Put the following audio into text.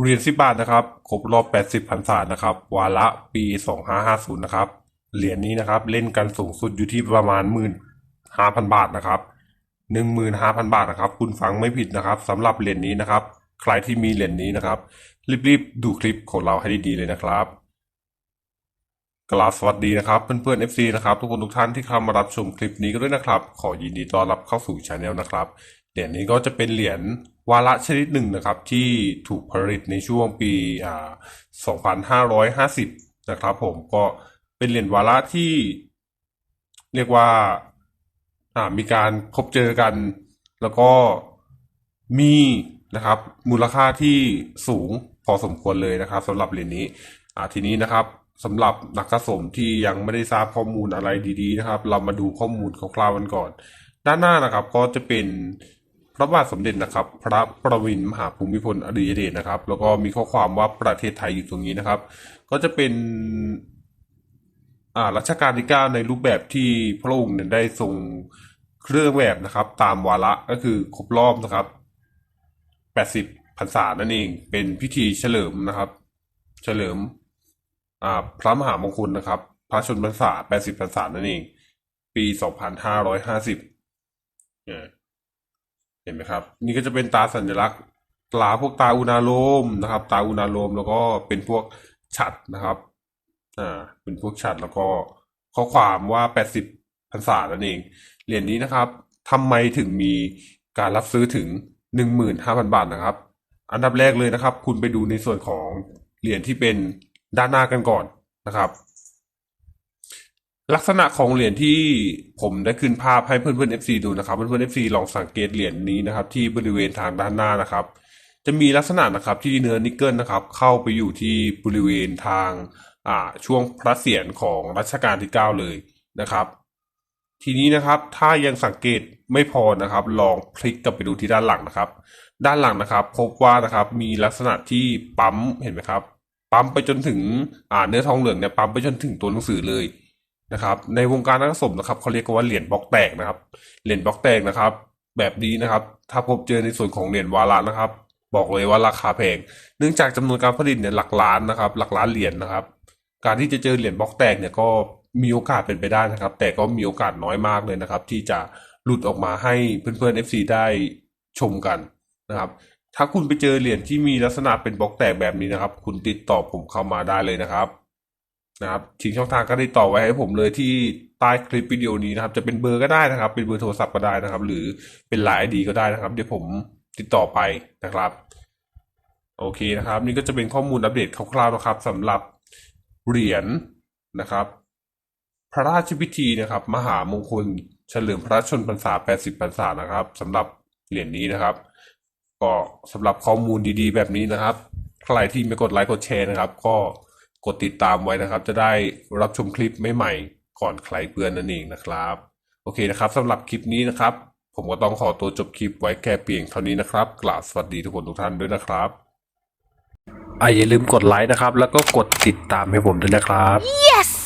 เหรียญสิบบาทนะครับครบรอบแปดสิบพรรษานะครับ วาระปีสองห้าห้าศูนย์นะครับ เหรียญนี้นะครับ เล่นกันสูงสุดอยู่ที่ประมาณหมื่นห้าพันบาทนะครับหนึ่งหมื่นห้าพันบาทนะครับ คุณฟังไม่ผิดนะครับสำหรับเหรียญนี้นะครับ ใครที่มีเหรียญนี้นะครับ รีบๆ ดูคลิปของเราให้ดีๆเลยนะครับกราบสวัสดีนะครับเพื่อนๆ FC นะครับทุกคนทุกท่านที่เข้ามารับชมคลิปนี้ก็ด้วยนะครับ ขอยินดีต้อนรับเข้าสู่ช anel นะครับ เหรียญนี้ก็จะเป็นเหรียญวาระชนิดหนึ่งนะครับ ที่ถูกผลิตในช่วงปีอ่า2550 นะครับ ผมก็เป็นเหรียญวาระที่เรียกว่าอ่ามีการพบเจอกัน แล้วก็มีนะครับ มูลค่าที่สูงพอสมควรเลยนะครับสำหรับเหรียญนี้อ่าทีนี้นะครับสำหรับนักสะสมที่ยังไม่ได้ทราบข้อมูลอะไรดี ๆ นะครับ เรามาดูข้อมูลคร่าวๆกันก่อน ด้านหน้านะครับก็จะเป็น ระบาทสมเด็จนะครับ พระประวินมหาภูมิพลอดุลยเดชนะครับ แล้วก็มีข้อความว่าประเทศไทยอยู่ตรงนี้นะครับ ก็จะเป็นอ่ารัชกาลที่เก้าในรูปแบบที่พระองค์ได้ทรงเครื่องแบบนะครับ ตามวาระก็คือครบรอบนะครับ 80พรรษานั่นเองเป็นพิธีเฉลิมนะครับ เฉลิมอ่าพระมหามงคลนะครับ พระชนพรรษา 80พรรษานั่นเอง ปี 2550เนี่ย ห็นไหมครับ นี่ก็จะเป็นตาสัญลักษณ์ตาพวกตาอุณาโลมนะครับ ตาอุณาโลมแล้วก็เป็นพวกฉัตรนะครับอ่าเป็นพวกฉัตรแล้วก็ข้อความว่า 80พรรษานั่นเองเหรียญนี้นะครับทำไมถึงมีการรับซื้อถึง 15,000 บาทนะครับ อันดับแรกเลยนะครับ คุณไปดูในส่วนของเหรียญที่เป็นด้านหน้ากันก่อนนะครับ ลักษณะของเหรียญที่ผมได้ขึ้นภาพให้เพื่อนๆ FC ดูนะครับ เพื่อนๆ FC ลองสังเกตเหรียญนี้นะครับ ที่บริเวณทางด้านหน้านะครับ จะมีลักษณะนะครับที่เนื้อนิกเกิลนะครับ เข้าไปอยู่ที่บริเวณทางอ่าช่วงพระเศียรของรัชกาลที่ 9 เลยนะครับ ทีนี้นะครับถ้ายังสังเกตไม่พอนะครับ ลองพลิกกลับไปดูที่ด้านหลังนะครับ ด้านหลังนะครับ พบว่านะครับมีลักษณะที่ปั๊มเห็นไหมครับ ปั๊มไปจนถึงอ่าเนื้อทองเหลืองเนี่ยปั๊มไปจนถึงตัวหนังสือเลย นะครับ ในวงการนักสะสมนะครับเขาเรียกกันว่าเหรียญบล็อกแตกนะครับ เหรียญบล็อกแตกนะครับ แบบนี้นะครับ ถ้าพบเจอในส่วนของเหรียญวาระนะครับ บอกเลยว่าราคาแพงเนื่องจากจำนวนการผลิตเนี่ยหลักล้านนะครับ หลักล้านเหรียญนะครับ การที่จะเจอเหรียญบล็อกแตกเนี่ยก็มีโอกาสเป็นไปได้นะครับ แต่ก็มีโอกาสน้อยมากเลยนะครับ ที่จะหลุดออกมาให้เพื่อนๆ FC ได้ชมกันนะครับถ้าคุณไปเจอเหรียญที่มีลักษณะเป็นบล็อกแตกแบบนี้นะครับ คุณติดต่อผมเข้ามาได้เลยนะครับ นะครับทิ้งช่องทางก็ติดต่อไว้ให้ผมเลยที่ใต้คลิปวิดีโอนี้นะครับ จะเป็นเบอร์ก็ได้นะครับ เป็นเบอร์โทรศัพท์ก็ได้นะครับ หรือเป็นไลน์ไอดีก็ได้นะครับ เดี๋ยวผมติดต่อไปนะครับ โอเคนะครับ นี่ก็จะเป็นข้อมูลอัปเดตคร่าวๆนะครับสำหรับเหรียญนะครับ พระราชพิธีนะครับ มหามงคลเฉลิมพระชนมพรรษา 80 พรรษานะครับสำหรับเหรียญนี้นะครับ ก็สำหรับข้อมูลดีๆ แบบนี้นะครับ ใครที่ไม่กดไลค์กดแชร์นะครับ ก็ กดติดตามไว้นะครับ จะได้รับชมคลิปใหม่ๆก่อนใครเพื่อนนั่นเองนะครับ โอเคนะครับสำหรับคลิปนี้นะครับ ผมก็ต้องขอตัวจบคลิปไว้แค่เพียงเท่านี้นะครับกราบสวัสดีทุกคนทุกท่านด้วยนะครับอะอย่าลืมกดไลค์นะครับ แล้วก็กดติดตามให้ผมด้วยนะครับ Yes!